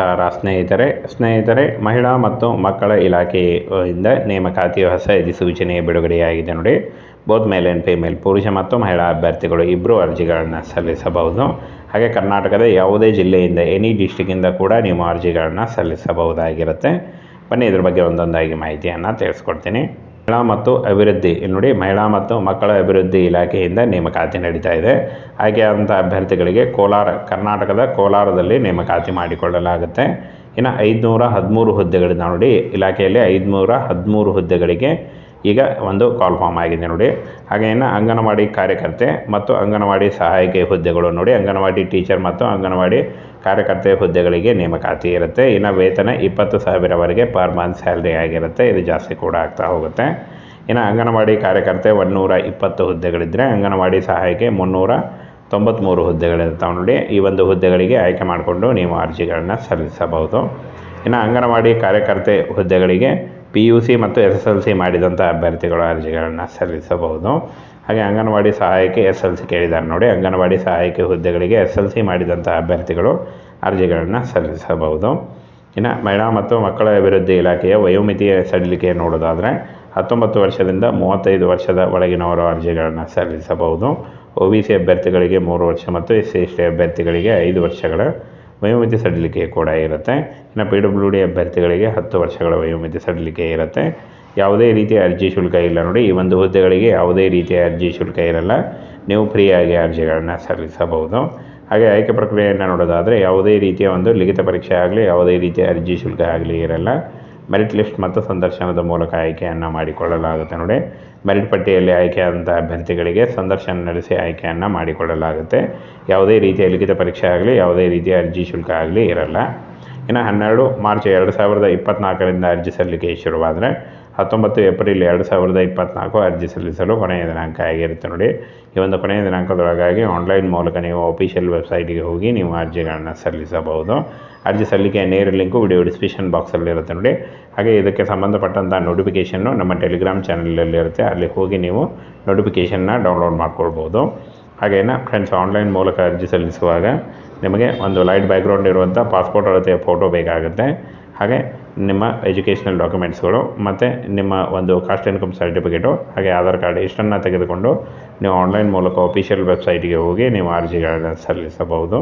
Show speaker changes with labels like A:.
A: ನಮಸ್ಕಾರ. ಸ್ನೇಹಿತರೆ ಸ್ನೇಹಿತರೆ, ಮಹಿಳಾ ಮತ್ತು ಮಕ್ಕಳ ಇಲಾಖೆಯಿಂದ ನೇಮಕಾತಿ ಹೊಸ ಅಧಿಸೂಚನೆ ಬಿಡುಗಡೆಯಾಗಿದೆ ನೋಡಿ. ಬೋತ್ ಮೇಲ್ ಆ್ಯಂಡ್ ಫಿಮೇಲ್ ಪುರುಷ ಮತ್ತು ಮಹಿಳಾ ಅಭ್ಯರ್ಥಿಗಳು ಇಬ್ಬರು ಅರ್ಜಿಗಳನ್ನು ಸಲ್ಲಿಸಬಹುದು. ಹಾಗೆ ಕರ್ನಾಟಕದ ಯಾವುದೇ ಜಿಲ್ಲೆಯಿಂದ ಎನಿ ಡಿಸ್ಟಿಕ್ಕಿಂದ ಕೂಡ ನೀವು ಅರ್ಜಿಗಳನ್ನು ಸಲ್ಲಿಸಬಹುದಾಗಿರುತ್ತೆ. ಬನ್ನಿ ಇದ್ರ ಬಗ್ಗೆ ಒಂದೊಂದಾಗಿ ಮಾಹಿತಿಯನ್ನು ತಿಳಿಸ್ಕೊಡ್ತೀನಿ. ಮಹಿಳಾ ಮತ್ತು ಅಭಿವೃದ್ಧಿ. ನೋಡಿ ಮಹಿಳಾ ಮತ್ತು ಮಕ್ಕಳ ಅಭಿವೃದ್ಧಿ ಇಲಾಖೆಯಿಂದ ನೇಮಕಾತಿ ನಡೀತಾ ಇದೆ. ಆಯ್ಕೆಯಾದಂಥ ಅಭ್ಯರ್ಥಿಗಳಿಗೆ ಕೋಲಾರ, ಕರ್ನಾಟಕದ ಕೋಲಾರದಲ್ಲಿ ನೇಮಕಾತಿ ಮಾಡಿಕೊಳ್ಳಲಾಗುತ್ತೆ. ಇನ್ನು ಐದುನೂರ ಹದಿಮೂರು ಹುದ್ದೆಗಳಿಂದ ನೋಡಿ. ಇಲಾಖೆಯಲ್ಲಿ ಐದುನೂರ ಹದಿಮೂರು ಹುದ್ದೆಗಳಿಗೆ ಈಗ ಒಂದು ಕಾಲ್ ಫಾರ್ಮ್ ಆಗಿದೆ ನೋಡಿ. ಹಾಗೆ ಇನ್ನು ಅಂಗನವಾಡಿ ಕಾರ್ಯಕರ್ತೆ ಮತ್ತು ಅಂಗನವಾಡಿ ಸಹಾಯಕಿ ಹುದ್ದೆಗಳು ನೋಡಿ. ಅಂಗನವಾಡಿ ಟೀಚರ್ ಮತ್ತು ಅಂಗನವಾಡಿ ಕಾರ್ಯಕರ್ತೆ ಹುದ್ದೆಗಳಿಗೆ ನೇಮಕಾತಿ ಇರುತ್ತೆ. ಇನ್ನು ವೇತನ ಇಪ್ಪತ್ತು ಸಾವಿರವರೆಗೆ ಪರ್ ಮಂತ್ ಸ್ಯಾಲ್ರಿ ಆಗಿರುತ್ತೆ. ಇದು ಜಾಸ್ತಿ ಕೂಡ ಆಗ್ತಾ ಹೋಗುತ್ತೆ. ಇನ್ನು ಅಂಗನವಾಡಿ ಕಾರ್ಯಕರ್ತೆ ಒಂದುನೂರ ಇಪ್ಪತ್ತು ಹುದ್ದೆಗಳಿದ್ದರೆ ಅಂಗನವಾಡಿ ಸಹಾಯಕ್ಕೆ ಮುನ್ನೂರ ತೊಂಬತ್ತ್ಮೂರು ಹುದ್ದೆಗಳಿರ್ತಾವೆ ನೋಡಿ. ಈ ಒಂದು ಹುದ್ದೆಗಳಿಗೆ ಆಯ್ಕೆ ಮಾಡಿಕೊಂಡು ನೀವು ಅರ್ಜಿಗಳನ್ನು ಸಲ್ಲಿಸಬಹುದು. ಇನ್ನು ಅಂಗನವಾಡಿ ಕಾರ್ಯಕರ್ತೆ ಹುದ್ದೆಗಳಿಗೆ ಪಿ ಯು ಸಿ ಮತ್ತು ಎಸ್ ಎಸ್ ಎಲ್ ಸಿ ಮಾಡಿದಂಥ ಅಭ್ಯರ್ಥಿಗಳ ಅರ್ಜಿಗಳನ್ನು ಸಲ್ಲಿಸಬಹುದು. ಹಾಗೆ ಅಂಗನವಾಡಿ ಸಹಾಯಕಿ ಎಸ್ ಎಲ್ ಸಿ ಕೇಳಿದ್ದಾರೆ ನೋಡಿ. ಅಂಗನವಾಡಿ ಸಹಾಯಕಿ ಹುದ್ದೆಗಳಿಗೆ ಎಸ್ ಎಲ್ ಸಿ ಮಾಡಿದಂಥ ಅಭ್ಯರ್ಥಿಗಳು ಅರ್ಜಿಗಳನ್ನು ಸಲ್ಲಿಸಬಹುದು. ಇನ್ನು ಮಹಿಳಾ ಮತ್ತು ಮಕ್ಕಳ ಅಭಿವೃದ್ಧಿ ಇಲಾಖೆಯ ವಯೋಮಿತಿಯ ಸಡಿಲಿಕೆ ನೋಡೋದಾದರೆ ಹತ್ತೊಂಬತ್ತು ವರ್ಷದಿಂದ ಮೂವತ್ತೈದು ವರ್ಷದ ಒಳಗಿನವರು ಅರ್ಜಿಗಳನ್ನು ಸಲ್ಲಿಸಬಹುದು. ಒ ಬಿ ಸಿ ಅಭ್ಯರ್ಥಿಗಳಿಗೆ ಮೂರು ವರ್ಷ ಮತ್ತು ಎಸ್ ಸಿ ಎಸ್ ಟಿ ಅಭ್ಯರ್ಥಿಗಳಿಗೆ ಐದು ವರ್ಷಗಳ ವಯೋಮಿತಿ ಸಡಿಲಿಕೆ ಕೂಡ ಇರುತ್ತೆ. ಇನ್ನು ಪಿ ಡಬ್ಲ್ಯೂ ಡಿ ಅಭ್ಯರ್ಥಿಗಳಿಗೆ ಹತ್ತು ವರ್ಷಗಳ ವಯೋಮಿತಿ ಸಡಿಲಿಕೆ ಇರುತ್ತೆ. ಯಾವುದೇ ರೀತಿಯ ಅರ್ಜಿ ಶುಲ್ಕ ಇಲ್ಲ ನೋಡಿ, ಈ ಒಂದು ಹುದ್ದೆಗಳಿಗೆ ಯಾವುದೇ ರೀತಿಯ ಅರ್ಜಿ ಶುಲ್ಕ ಇರಲ್ಲ. ನೀವು ಫ್ರೀಯಾಗಿ ಅರ್ಜಿಗಳನ್ನು ಸಲ್ಲಿಸಬಹುದು. ಹಾಗೆ ಆಯ್ಕೆ ಪ್ರಕ್ರಿಯೆಯನ್ನು ನೋಡೋದಾದರೆ ಯಾವುದೇ ರೀತಿಯ ಒಂದು ಲಿಖಿತ ಪರೀಕ್ಷೆ ಆಗಲಿ, ಯಾವುದೇ ರೀತಿಯ ಅರ್ಜಿ ಶುಲ್ಕ ಆಗಲಿ ಇರಲ್ಲ. ಮೆರಿಟ್ ಲಿಸ್ಟ್ ಮತ್ತು ಸಂದರ್ಶನದ ಮೂಲಕ ಆಯ್ಕೆಯನ್ನು ಮಾಡಿಕೊಳ್ಳಲಾಗುತ್ತೆ ನೋಡಿ. ಮೆರಿಟ್ ಪಟ್ಟಿಯಲ್ಲಿ ಆಯ್ಕೆಯಾದಂಥ ಅಭ್ಯರ್ಥಿಗಳಿಗೆ ಸಂದರ್ಶನ ನಡೆಸಿ ಆಯ್ಕೆಯನ್ನು ಮಾಡಿಕೊಳ್ಳಲಾಗುತ್ತೆ. ಯಾವುದೇ ರೀತಿಯ ಲಿಖಿತ ಪರೀಕ್ಷೆ ಆಗಲಿ, ಯಾವುದೇ ರೀತಿಯ ಅರ್ಜಿ ಶುಲ್ಕ ಆಗಲಿ ಇರಲ್ಲ. ಇನ್ನು ಹನ್ನೆರಡು ಮಾರ್ಚ್ ಎರಡು ಸಾವಿರದ ಇಪ್ಪತ್ತ್ನಾಲ್ಕರಿಂದ ಅರ್ಜಿ ಸಲ್ಲಿಕೆ ಶುರುವಾದರೆ, ಹತ್ತೊಂಬತ್ತು ಏಪ್ರಿಲ್ ಎರಡು ಸಾವಿರದ ಇಪ್ಪತ್ತ್ನಾಲ್ಕು ಅರ್ಜಿ ಸಲ್ಲಿಸಲು ಕೊನೆಯ ದಿನಾಂಕ ಆಗಿರುತ್ತೆ ನೋಡಿ. ಈ ಒಂದು ಕೊನೆಯ ದಿನಾಂಕದೊಳಗಾಗಿ ಆನ್ಲೈನ್ ಮೂಲಕ ನೀವು ಅಫಿಷಿಯಲ್ ವೆಬ್ಸೈಟಿಗೆ ಹೋಗಿ ನೀವು ಅರ್ಜಿಗಳನ್ನು ಸಲ್ಲಿಸಬಹುದು. ಅರ್ಜಿ ಸಲ್ಲಿಕೆಯ ನೇರ ಲಿಂಕು ವಿಡಿಯೋ ಡಿಸ್ಕ್ರಿಪ್ಷನ್ ಬಾಕ್ಸಲ್ಲಿರುತ್ತೆ ನೋಡಿ. ಹಾಗೆ ಇದಕ್ಕೆ ಸಂಬಂಧಪಟ್ಟಂಥ ನೋಟಿಫಿಕೇಷನ್ನು ನಮ್ಮ ಟೆಲಿಗ್ರಾಮ್ ಚಾನಲಲ್ಲಿರುತ್ತೆ ಅಲ್ಲಿ ಹೋಗಿ ನೀವು ನೋಟಿಫಿಕೇಷನ್ನ ಡೌನ್ಲೋಡ್ ಮಾಡ್ಕೊಳ್ಬೋದು. ಹಾಗೇನ ಫ್ರೆಂಡ್ಸ್ ಆನ್ಲೈನ್ ಮೂಲಕ ಅರ್ಜಿ ಸಲ್ಲಿಸುವಾಗ ನಿಮಗೆ ಒಂದು ಲೈಟ್ ಬ್ಯಾಕ್ಗ್ರೌಂಡ್ ಇರುವಂಥ ಪಾಸ್ಪೋರ್ಟ್ ಅಳತೆಯ ಫೋಟೋ ಬೇಕಾಗುತ್ತೆ. ಹಾಗೆ ನಿಮ್ಮ ಎಜುಕೇಷನಲ್ ಡಾಕ್ಯುಮೆಂಟ್ಸ್ಗಳು ಮತ್ತು ನಿಮ್ಮ ಒಂದು ಕಾಸ್ಟ್ ಇನ್ಕಮ್ ಸರ್ಟಿಫಿಕೇಟು ಹಾಗೆ ಆಧಾರ್ ಕಾರ್ಡ್ ಇಷ್ಟನ್ನು ತೆಗೆದುಕೊಂಡು ನೀವು ಆನ್ಲೈನ್ ಮೂಲಕ ಅಫಿಷಿಯಲ್ ವೆಬ್ಸೈಟಿಗೆ ಹೋಗಿ ನೀವು ಅರ್ಜಿಗಳನ್ನು ಸಲ್ಲಿಸಬಹುದು.